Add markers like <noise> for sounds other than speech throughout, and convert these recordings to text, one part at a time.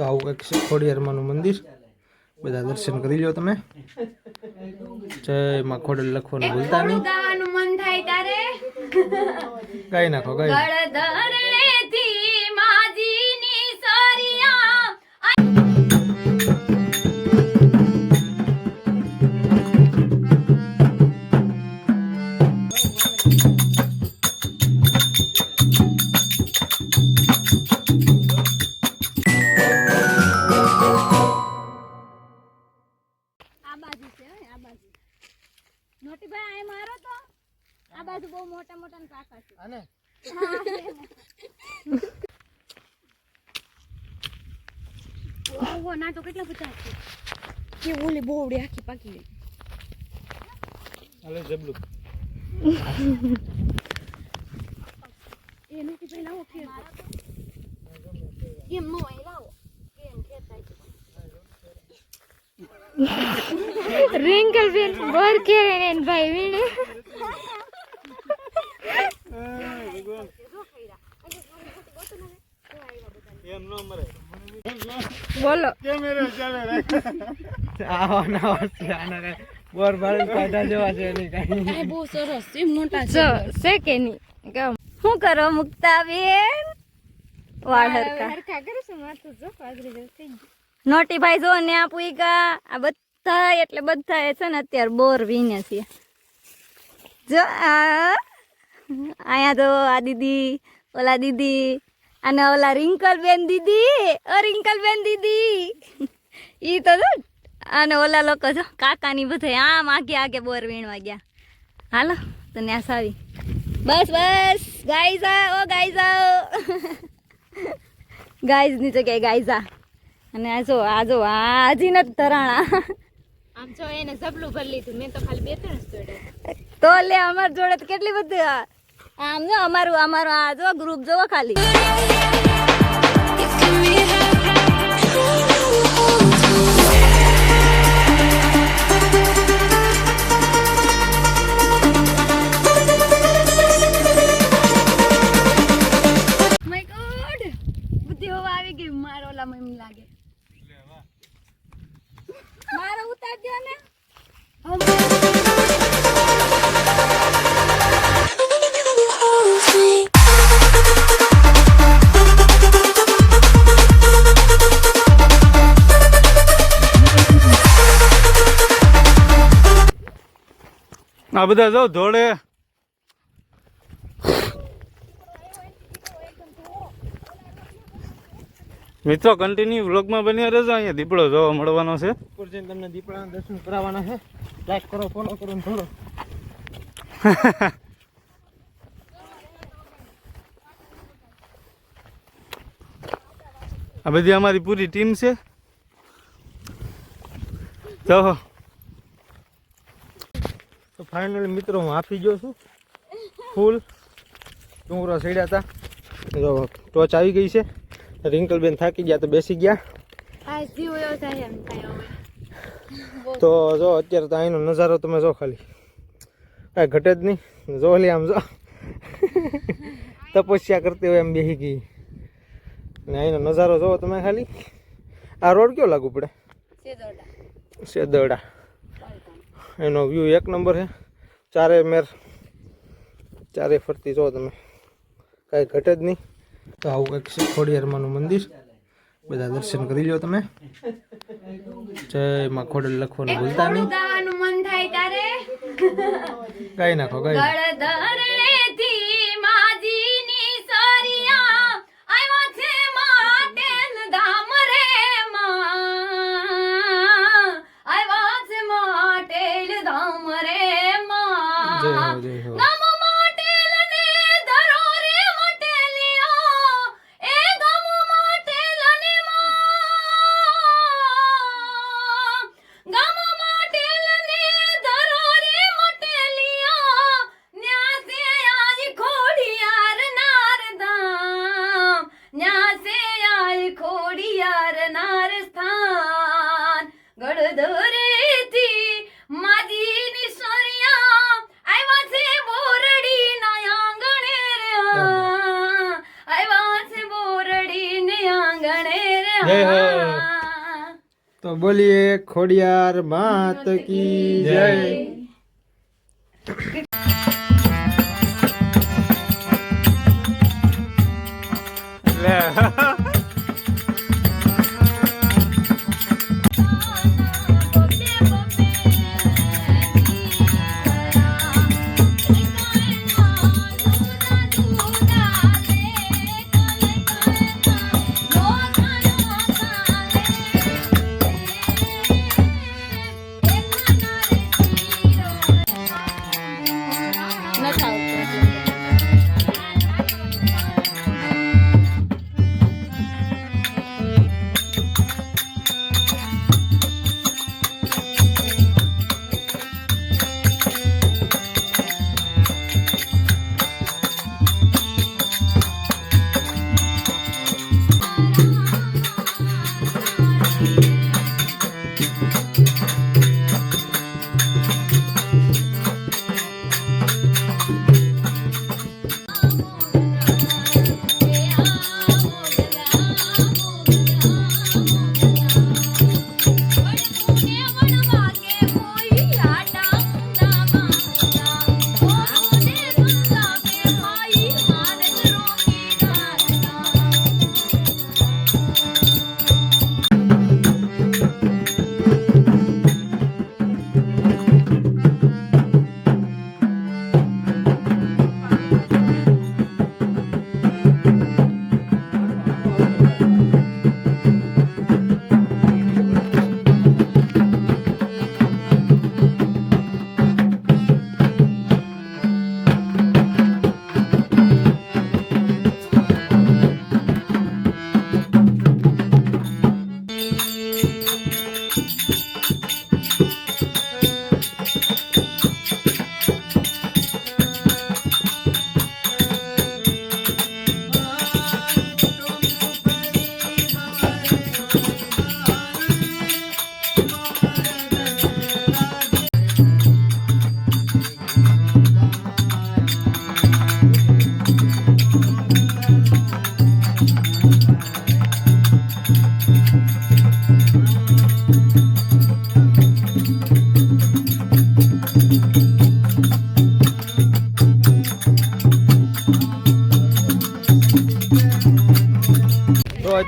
તો આવું કંઈક છે ખોડિયારમાંનું મંદિર. બધા દર્શન કરી લો તમે. જય માં ખોડલ લખવાનું ભૂલતા નહીં. મન થાય તારે. ગાઈ નાખો ગાઈ આ બાજુ બહુ મોટા મોટા પાકા છે. ઓહો ના તો કેટલા બધા છે? કે ઓલી બોવડી આખી પાકી ગઈ. હાલે જબલું. એ નથી પહેલા લાવો ફેર. એમ નો એ લાવો. એમ ખેતાય રિંકલ બેન બોર ને ભાઈ વીણે. બોલો. આવા ના આના કઈ બોર બાળી કાઢા જેવા છે નહીં કાંઈ. બહુ સરસ એમ મોટા જો છે. કે નહીં? ગમ. શું કરો મુક્તા બેન વાળ હરકા હરખા કરું છું માથું જો પાઘડી જેવું થઈ નોટી ભાઈ જો ને આપું ઈ કા આ બધા એટલે બધા છે ને અત્યારે બોર વીને છે. જો આ. અહીંયા જો આ દીદી ઓલા દીદી અને ઓલા રિંકલ બેન દીદી ઓ રિંકલ બેન દીદી. ઈ તો અને ઓલા લોકો જો કાકાની બધા આમ આગે આગે બોર વીણવા ગયા. હાલો તો ન્યાસ આવી બસ બસ ગાઈઝા ઓ ગાઈ જાઓ ગાઈઝની જગ્યાએ ગાઈઝા અને આ જો આ જો આજી નથી ધરાણા. આમ જો એને જબલું ભરી લીધું મેં તો ખાલી બે ત્રણ તો લે અમાર જોડે તો કેટલી બધી આમ જો અમારું અમારું આ જો ગ્રુપ જોવો ખાલી. મારો ઉતાર દો ને. આ બધા જો ધોળે. મિત્રો કન્ટિન્યુ વ્લોગમાં બન્યા રહેજો અહીંયા દીપડો જોવા મળવાનો છે. ઉપર જઈને તમને દીપડાના દર્શન કરાવવાના છે. લાઈક કરો ફોલો કરો ને થોડો <laughs> આ બધી અમારી પૂરી ટીમ છે. તો ફાઇનલી મિત્રો હું આપી ગયો છું. ફૂલ ડુંગરો સડ્યા હતા જો ટોચ આવી ગઈ છે. રિંકલબેન થાકી ગયા તો બેસી ગયા. તો જો અત્યારે તો અહીંનો નજારો તમે જો ખાલી. કાંઈ ઘટે જ નહીં. જો લે આમ જો. તપસ્યા કરતી હોય એમ બેસી ગઈ. ને અહીંનો નજારો જોવો તમે ખાલી. આ રોડ કયો લાગુ પડે? સેદોડા સેદડા એનો વ્યૂ એક નંબર છે. ચારે મેર ચારે ફરતી જો તમે. કાંઈ ઘટે જ નહીં. તો આવું કંઈક છે ખોડિયારમાંનું મંદિર. બધા દર્શન કરી લો તમે. જય માં ખોડલ લખવાનું ભૂલતા નહીં. કઈ નાખો ગાઈ તો બોલીએ ખોડિયાર માત કી જય.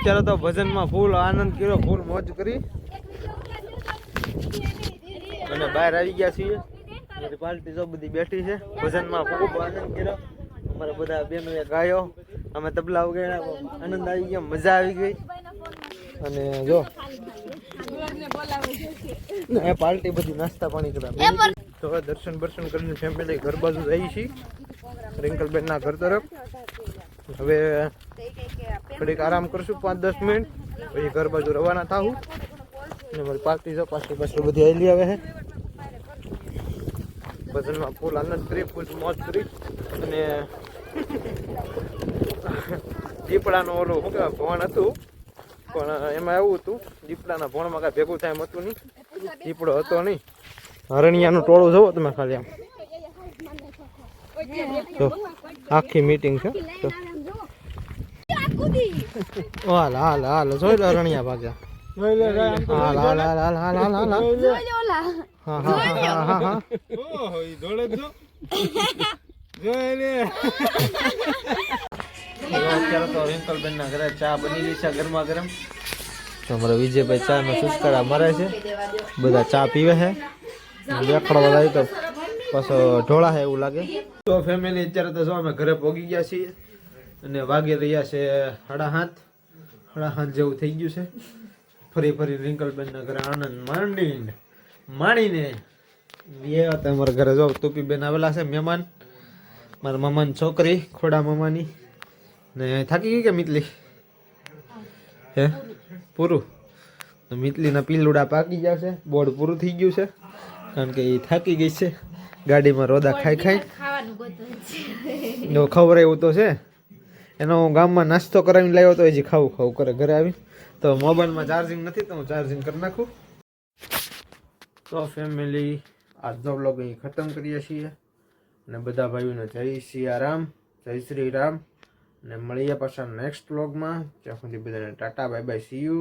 અત્યારે તો ભજનમાં ફૂલ આનંદ કર્યો, ફૂલ મોજ કરી. અને બહાર આવી ગયા છીએ. મારી પાર્ટી જો બધી બેઠી છે. ભજનમાં ખૂબ આનંદ કર્યો. અમારા બધા બહેનોએ ગાયો. અમે તબલા વગાડ્યા. આનંદ આવી ગયો, મજા આવી ગઈ. અને જો. એ પાર્ટી બધી નાસ્તા પાણી કર્યા તો દર્શન બર્શન કરીને ફેમિલી ઘર બાજુ જઈ છીએ. રિંકલબેન ના ઘર તરફ. હવે થોડીક આરામ કરશું પાંચ દસ મિનિટ. પછી ઘર બાજુ રવાના થાવું ને મારી પાર્ટી જો પાછી પાછળ બધી આવેલી આવે છે ભજનમાં ફૂલ આનંદ કરી, ફૂલ મોજ કરી. અને દીપડાનું ઓલું શું કહેવાય, ભણ હતું. પણ એમાં એવું હતું, દીપડાના ભોણમાં કાંઈ ભેગું થાય એમ હતું નહીં. દીપડો હતો નહીં. હરણિયાનું ટોળું જવો તમે ખાલી આમ. આખી મીટિંગ છે. હાલ હાલ હાલ જોઈ લો રણિયા ભાગ્યા વિજયભાઈ ચા નો સુસ્કડા મરે છે. બધા ચા પીવે છે. દેખડો પછી ઢોળા છે એવું લાગે. તો ફેમિલી અત્યારે તો અમે ઘરે પોગી ગયા છીએ. અને વાગી રહ્યા છે સાડા હાથ. સાડા હાથ જેવું થઈ ગયું છે. ફરી ફરી રિંકલબેન ના ઘરે આનંદ માંડીને માણીને એ હતા અમારા ઘરે. જાઓ તુપીબેન આવેલા છે મહેમાન. મારા મામાની છોકરી ખોડા મામાની. ને થાકી ગઈ કે મિતલી? હે? પૂરું? તો મિતલીના પીલુડા પાકી ગયા છે. બોર્ડ પૂરું થઈ ગયું છે. કારણ કે એ થાકી ગઈ છે. ગાડીમાં રોદા ખાઈ ખાઈ. ખબર એવું તો છે. એનો હું ગામમાં નાસ્તો કરાવીને લાવ્યો તો હજી ખાવું ખાવું કરે ઘરે આવી તો મોબાઈલમાં ચાર્જિંગ નથી, તો હું ચાર્જિંગ કરી નાખું. તો ફેમિલી આજનો બ્લોગ અહીં ખતમ કરીએ છીએ. અને બધા ભાઈઓને જય સિયારામ જય શ્રી રામ. અને મળીએ પાછા નેક્સ્ટ બ્લોગમાં ત્યાં સુધી બધાને tata bye bye see you